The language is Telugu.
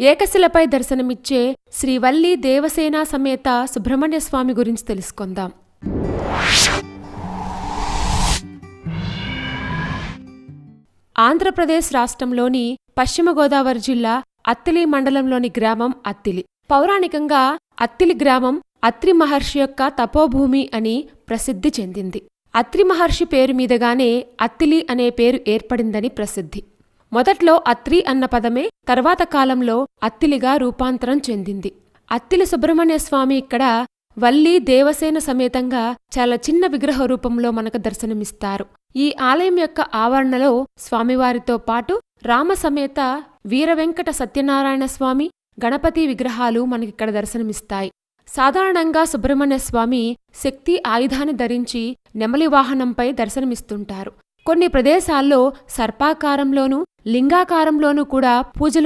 ఏకశిలపై దర్శనమిచ్చే శ్రీవల్లి దేవసేన సమేత సుబ్రహ్మణ్య స్వామి గురించి తెలుసుకుందాం. ఆంధ్రప్రదేశ్ రాష్ట్రంలోని పశ్చిమ గోదావరి జిల్లా అత్తిలి మండలంలోని గ్రామం అత్తిలి. పౌరాణికంగా అత్తిలి గ్రామం అత్రి మహర్షి యొక్క తపోభూమి అని ప్రసిద్ధి చెందింది. అత్రి మహర్షి పేరు మీదగానే అత్తిలి అనే పేరు ఏర్పడిందని ప్రసిద్ధి. మొదట్లో అత్రి అన్న పదమే తర్వాత కాలంలో అత్తిలిగా రూపాంతరం చెందింది. అత్తిలి సుబ్రహ్మణ్య స్వామి ఇక్కడ వల్లి దేవసేన సమేతంగా చాలా చిన్న విగ్రహ రూపంలో మనకు దర్శనమిస్తారు. ఈ ఆలయం యొక్క ఆవరణలో స్వామివారితో పాటు రామ సమేత వీరవెంకట సత్యనారాయణ స్వామి గణపతి విగ్రహాలు మనకిక్కడ దర్శనమిస్తాయి. సాధారణంగా సుబ్రహ్మణ్య స్వామి శక్తి ఆయుధాన్ని ధరించి నెమలి వాహనంపై దర్శనమిస్తుంటారు. కొన్ని ప్రదేశాల్లో సర్పాకారంలోనూ లింగాకారంలోనూ కూడా పూజలు